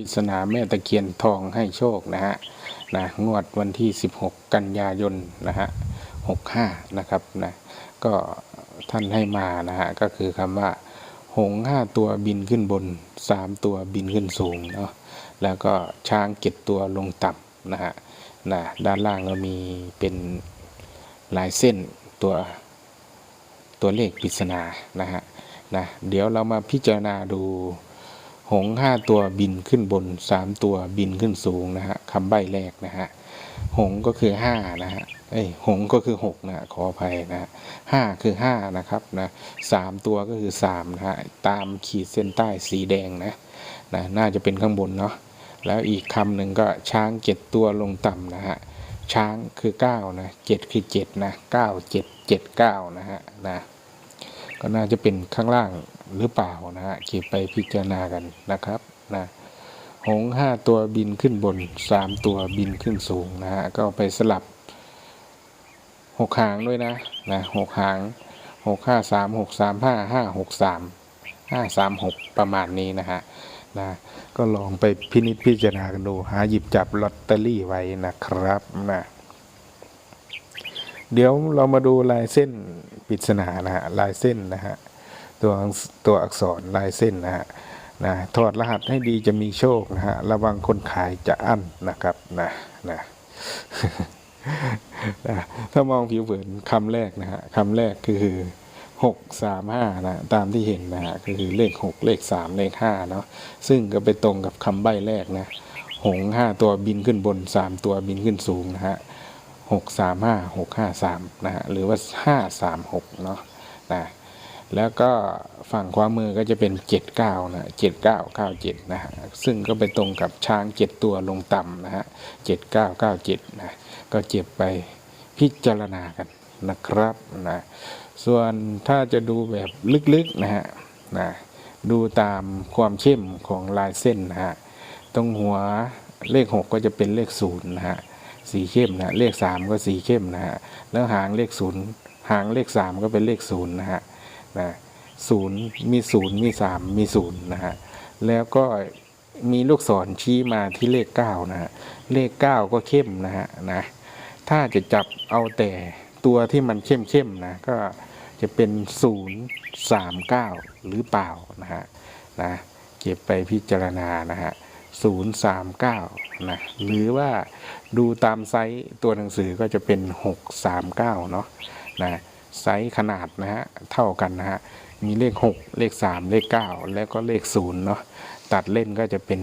ริศนาแม่ตะเคียนทองให้โชคนะฮะนะงวดวันที่ 16 กันยายนนะฮะ65 นะครับนะก็ท่านให้มานะฮะก็คือคำว่า หงห้าตัวบินขึ้นบนสามตัวบินขึ้นสูงเนาะแล้วก็ช้างเก็ดตัวลงต่ำนะฮะนะด้านล่างก็มีเป็นลายเส้นตัวตัวเลขปริศนานะฮะนะเดี๋ยวเรามาพิจารณาดู หงห้าตัวบินขึ้นบนสามตัวบินขึ้นสูงนะฮะคำใบ้แรกนะฮะหงก็คือห้านะฮะเอ้ยหงก็คือหกนะขออภัยนะฮะห้าคือห้านะครับนะสามตัวก็คือสามนะฮะตามขีดเส้นใต้สีแดงนะนะน่าจะเป็นข้างบนเนาะแล้วอีกคำหนึ่งก็ช้างเจ็ดตัวลงต่ำนะฮะช้างคือเก้านะเจ็ดคือเจ็ดนะเก้าเจ็ดเจ็ดเก้านะฮะนะก็น่าจะเป็นข้างล่าง หรือเปล่านะฮะเก็บไปพิจารณากันนะครับนะหงห้าตัวบินขึ้นบนสามตัวบินขึ้นสูงนะฮะก็ไปสลับหกหางด้วยนะนะหกหางหกห้าสามหกสามห้าห้าหกสามห้าสามหกประมาณนี้นะฮะนะก็ลองไปพินิจพิจารณากันดูหาหยิบจับลอตเตอรี่ไว้นะครับนะเดี๋ยวเรามาดูลายเส้นปริศนานะฮะลายเส้นนะฮะ ตัวตัวอักษรลายเส้นนะฮะนะถอดรหัสให้ดีจะมีโชคนะฮะระวังคนขายจะอั้นนะครับนะนะนะถ้ามองผิวเผินคำแรกนะฮะคำแรกคือหกสามห้านะตามที่เห็นนะฮะก็คือเลขหกเลขสามเลขห้าเนาะซึ่งก็ไปตรงกับคำใบ้แรกนะหงห้าตัวบินขึ้นบนสามตัวบินขึ้นสูงนะฮะหกสามห้าหกห้าสามนะฮะหรือว่าห้าสามหกเนาะนะ แล้วก็ฝั่งขวามือก็จะเป็นเจ็ดเก้านะเจ็ดเก้าเก้าเจ็ดนะฮะ ซึ่งก็ไปตรงกับช้างเจ็ดตัวลงต่ำนะฮะเจ็ดเก้าเก้าเจ็ดนะ ก็เจ็บไปพิจารณากันนะครับนะ ส่วนถ้าจะดูแบบลึกๆนะฮะนะดูตามความเข้มของลายเส้นนะฮะ ตรงหัวเลขหกก็จะเป็นเลขศูนย์นะฮะ สีเข้มนะ เลขสามก็สีเข้มนะฮะ แล้วหางเลขศูนย์หางเลขสามก็เป็นเลขศูนย์นะฮะ นะศูนย์มีศูนย์มีสามมีศูนย์นะฮะแล้วก็มีลูกศรชี้มาที่เลขเก้านะฮะเลขเก้าก็เข้มนะฮะนะถ้าจะจับเอาแต่ตัวที่มันเข้มเข้มๆนะก็จะเป็นศูนย์สามเก้าหรือเปล่านะฮะนะเก็บไปพิจารณานะฮะ039นะหรือว่าดูตามไซส์ตัวหนังสือก็จะเป็น639เนาะนะ ไซส์ขนาดนะฮะเท่ากันนะฮะมีเลข 6 เลข 3 เลข 9 แล้วก็เลข0เนาะตัดเล่นก็จะเป็น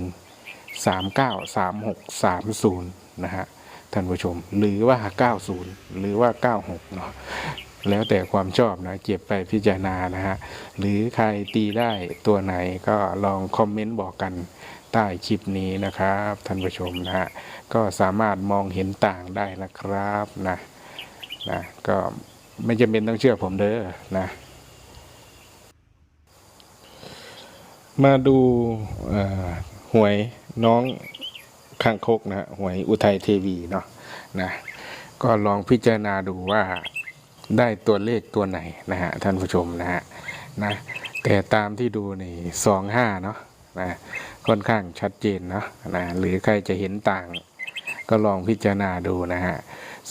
39 36 30นะฮะท่านผู้ชม หรือว่า 90 หรือว่า 96เนาะแล้วแต่ความชอบนะเก็บไปพิจารณานะฮะหรือใครตีได้ตัวไหนก็ลองคอมเมนต์บอกกันใต้คลิปนี้นะครับท่านผู้ชมนะฮะก็สามารถมองเห็นต่างได้นะครับนะนะก็ ไม่จำเป็นต้องเชื่อผมเด้อนะ มาดูหวยน้องข้างคกนะฮะหวยอุทัยเทวีเนาะนะก็ลองพิจารณาดูว่าได้ตัวเลขตัวไหนนะฮะท่านผู้ชมนะฮะนะแต่ตามที่ดูนี่สองห้าเนาะนะค่อนข้างชัดเจนเนาะนะหรือใครจะเห็นต่าง ก็ลองพิจารณาดูนะฮะ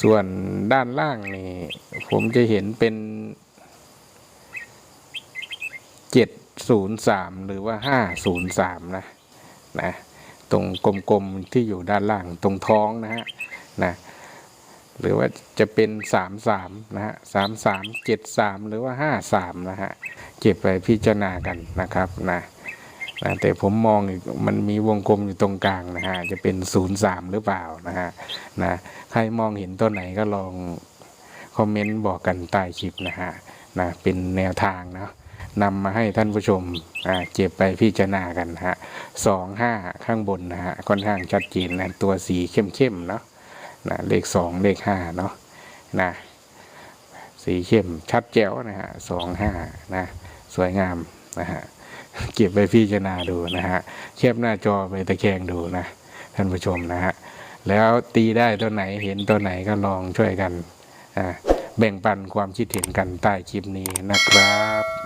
ส่วนด้านล่างนี่ผมจะเห็นเป็นเจ็ดศูนย์สามหรือว่าห้าศูนย์สามนะนะตรงกลมๆที่อยู่ด้านล่างตรงท้องนะฮะนะหรือว่าจะเป็นสามสามนะฮะสามสามเจ็ดสามหรือว่าห้าสามนะฮะเก็บไปพิจารณากันนะครับนะ นะแต่ผมมองอีกมันมีวงกลมอยู่ตรงกลางนะฮะจะเป็นศูนย์สามหรือเปล่านะฮะนะใครมองเห็นตัวไหนก็ลองคอมเมนต์บอกกันใต้คลิปนะฮะนะเป็นแนวทางเนาะนำมาให้ท่านผู้ชมอ่าเก็บไปพิจารณากันฮะสองห้าข้างบนนะฮะค่อนข้างชัดเจนนะตัวสีเข้มๆเนาะนะเลขสองเลขห้าเนาะนะสีเข้มชัดแจ๋วนะฮะสองห้านะสวยงามนะฮะ เก็บไปพิจารณาดูนะฮะเคบหน้าจอไปตะแคงดูนะท่านผู้ชมนะฮะแล้วตีได้ตัวไหนเห็นตัวไหนก็ลองช่วยกันอ่าแบ่งปันความคิดเห็นกันใต้คลิปนี้นะครับ